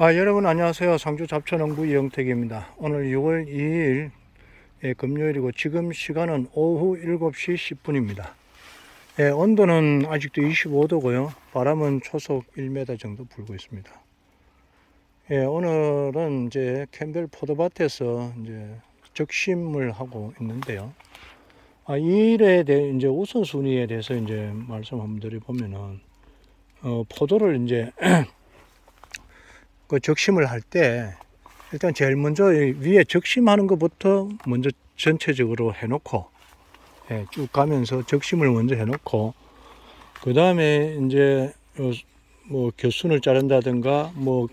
아, 여러분 안녕하세요. 상주 잡초농부 이영택입니다. 오늘 6월 2일 예, 금요일이고 지금 시간은 오후 7시 10분입니다. 예, 온도는 아직도 25도고요. 바람은 초속 1m 정도 불고 있습니다. 예, 오늘은 이제 캠벨 포도밭에서 이제 적심을 하고 있는데요. 아, 이 일에 대해 이제 우선순위에 대해서 이제 말씀 한번 드려보면은 어, 포도를 이제 그 적심을 할 때 일단 제일 먼저 이 위에 적심하는 것부터 먼저 전체적으로 해놓고 예, 쭉 가면서 적심을 먼저 해놓고 그 다음에 이제 어, 뭐 교순을 자른다든가 뭐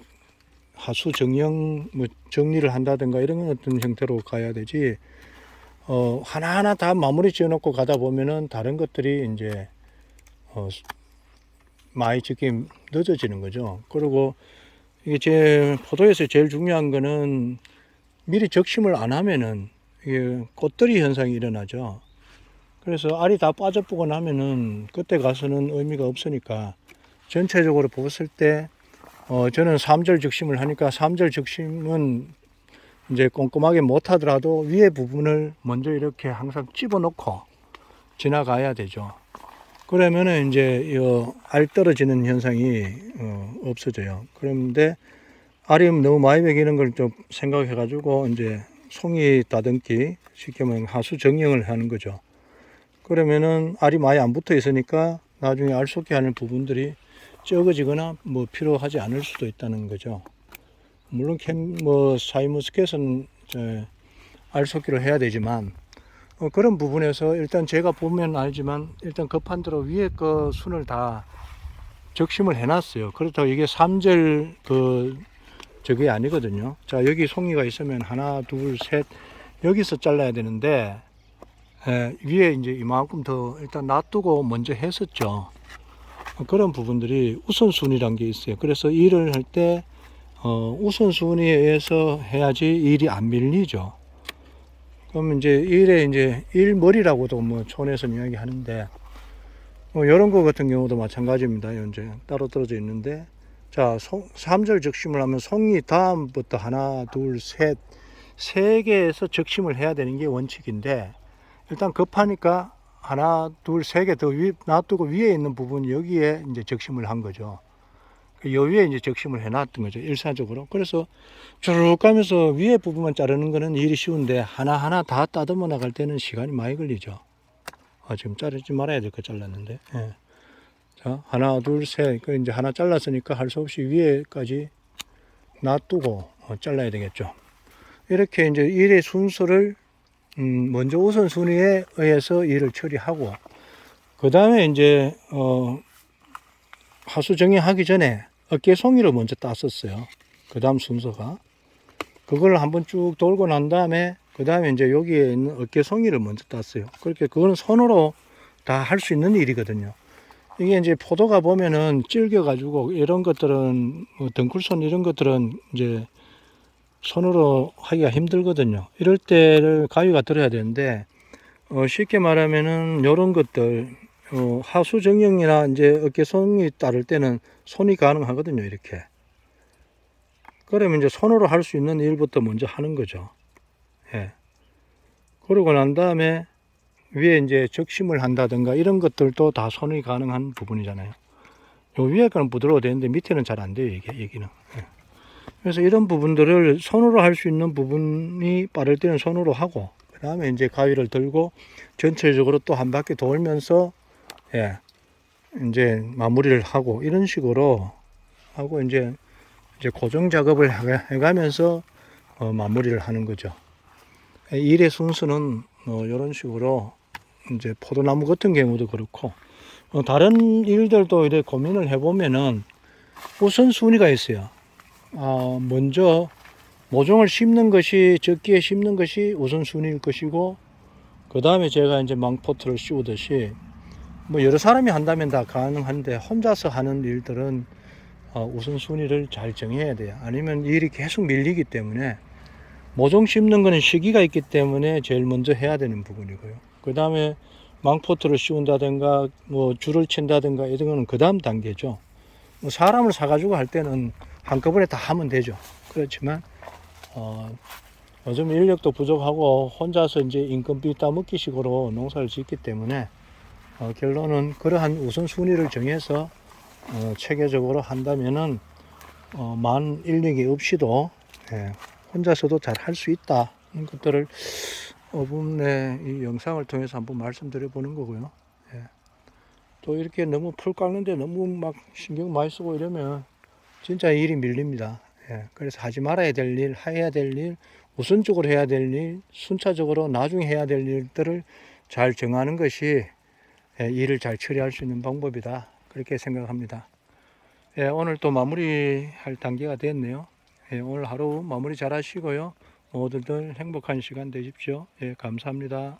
하수 정령 뭐 정리를 한다든가 이런 어떤 형태로 가야 되지 어 하나하나 다 마무리 지어놓고 가다 보면은 다른 것들이 이제 어 많이 짓기 늦어지는 거죠. 그리고 이게 제 포도에서 제일 중요한 거는 미리 적심을 안 하면은 이게 꽃들이 현상이 일어나죠. 그래서 알이 다 빠져보고 나면은 그때 가서는 의미가 없으니까 전체적으로 봤을 때 어, 저는 3절 적심을 하니까 3절 적심은 이제 꼼꼼하게 못 하더라도 위에 부분을 먼저 이렇게 항상 집어 넣고 지나가야 되죠. 그러면은 이제 이알 떨어지는 현상이 어, 없어져요. 그런데 알이 너무 많이 먹이는 걸 좀 생각해 가지고 이제 송이 다듬기 쉽게 말하면 하수 정령을 하는 거죠. 그러면은 알이 많이 안 붙어 있으니까 나중에 알 쏟게 하는 부분들이 적어지거나 뭐 필요하지 않을 수도 있다는 거죠. 물론 캠, 뭐 사이머스켓은 알 쏟기를 해야 되지만 어, 그런 부분에서 일단 제가 보면 알지만 일단 급한 대로 위에 거 순을 다 적심을 해놨어요. 그렇다고 이게 3절 그 저게 아니거든요. 자 여기 송이가 있으면 하나 둘 셋 여기서 잘라야 되는데 에, 위에 이제 이만큼 더 일단 놔두고 먼저 했었죠. 어, 그런 부분들이 우선순위란 게 있어요. 그래서 일을 할때 어, 우선순위에 의해서 해야지 일이 안 밀리죠. 그러면 이제 일에 이제 일머리라고도 뭐 촌에서 이야기 하는데 뭐 이런 거 같은 경우도 마찬가지입니다. 이제 따로 떨어져 있는데 자, 송, 3절 적심을 하면 송이 다음부터 하나, 둘, 셋, 세 개에서 적심을 해야 되는 게 원칙인데 일단 급하니까 하나, 둘, 세 개더 놔두고 위에 있는 부분 여기에 이제 적심을 한 거죠. 요 위에 이제 적심을 해놨던 거죠. 일사적으로. 그래서 쭉 가면서 위에 부분만 자르는 거는 일이 쉬운데 하나하나 다 따듬어 나갈 때는 시간이 많이 걸리죠. 아, 지금 자르지 말아야 될 거 잘랐는데. 예. 자, 하나, 둘, 셋. 그 이제 하나 잘랐으니까 할 수 없이 위에까지 놔두고 어, 잘라야 되겠죠. 이렇게 이제 일의 순서를 음, 먼저 우선순위에 의해서 일을 처리하고 그 다음에 이제 어, 하수 정리하기 전에 어깨 송이를 먼저 땄었어요. 그 다음 순서가. 그걸 한번 쭉 돌고 난 다음에, 그 다음에 이제 여기에 있는 어깨 송이를 먼저 땄어요. 그렇게 그거는 손으로 다 할 수 있는 일이거든요. 이게 이제 포도가 보면은 질겨가지고 이런 것들은 뭐 덩굴손 이런 것들은 이제 손으로 하기가 힘들거든요. 이럴 때를 가위가 들어야 되는데, 어, 쉽게 말하면은 이런 것들, 어, 하수 정형이나 이제 어깨 손이 따를 때는 손이 가능하거든요, 이렇게. 그러면 이제 손으로 할 수 있는 일부터 먼저 하는 거죠. 예. 그러고 난 다음에 위에 이제 적심을 한다든가 이런 것들도 다 손이 가능한 부분이잖아요. 요 위에 거는 부드러워 되는데 밑에는 잘 안 돼요, 이게, 여기는. 예. 그래서 이런 부분들을 손으로 할 수 있는 부분이 빠를 때는 손으로 하고, 그 다음에 이제 가위를 들고 전체적으로 또 한 바퀴 돌면서 예, 이제 마무리를 하고 이런 식으로 하고 이제 이제 고정 작업을 해- 해가면서 어, 마무리를 하는 거죠. 예, 일의 순서는 어, 이런 식으로 이제 포도나무 같은 경우도 그렇고 어, 다른 일들도 이래 고민을 해보면은 우선 순위가 있어요. 아, 먼저 모종을 심는 것이 적기에 심는 것이 우선 순위일 것이고 그 다음에 제가 이제 망포트를 씌우듯이 뭐 여러 사람이 한다면 다 가능한데 혼자서 하는 일들은 어, 우선순위를 잘 정해야 돼요. 아니면 일이 계속 밀리기 때문에 모종 심는 거는 시기가 있기 때문에 제일 먼저 해야 되는 부분이고요. 그 다음에 망포트를 씌운다든가 뭐 줄을 친다든가 이런 거는 그 다음 단계죠. 뭐 사람을 사가지고 할 때는 한꺼번에 다 하면 되죠. 그렇지만 어, 요즘 인력도 부족하고 혼자서 이제 인건비 따먹기 식으로 농사를 짓기 때문에 어, 결론은 그러한 우선순위를 정해서 어, 체계적으로 한다면은 어, 만 인력이 없이도 예, 혼자서도 잘 할 수 있다. 이런 것들을 어분의 이 영상을 통해서 한번 말씀드려 보는 거고요. 예. 또 이렇게 너무 풀 깎는데 너무 막 신경 많이 쓰고 이러면 진짜 일이 밀립니다. 예. 그래서 하지 말아야 될 일, 해야 될 일, 우선적으로 해야 될 일, 순차적으로 나중에 해야 될 일들을 잘 정하는 것이 예, 일을 잘 처리할 수 있는 방법이다. 그렇게 생각합니다. 예, 오늘 또 마무리할 단계가 됐네요. 예, 오늘 하루 마무리 잘 하시고요. 모두들 행복한 시간 되십시오. 예, 감사합니다.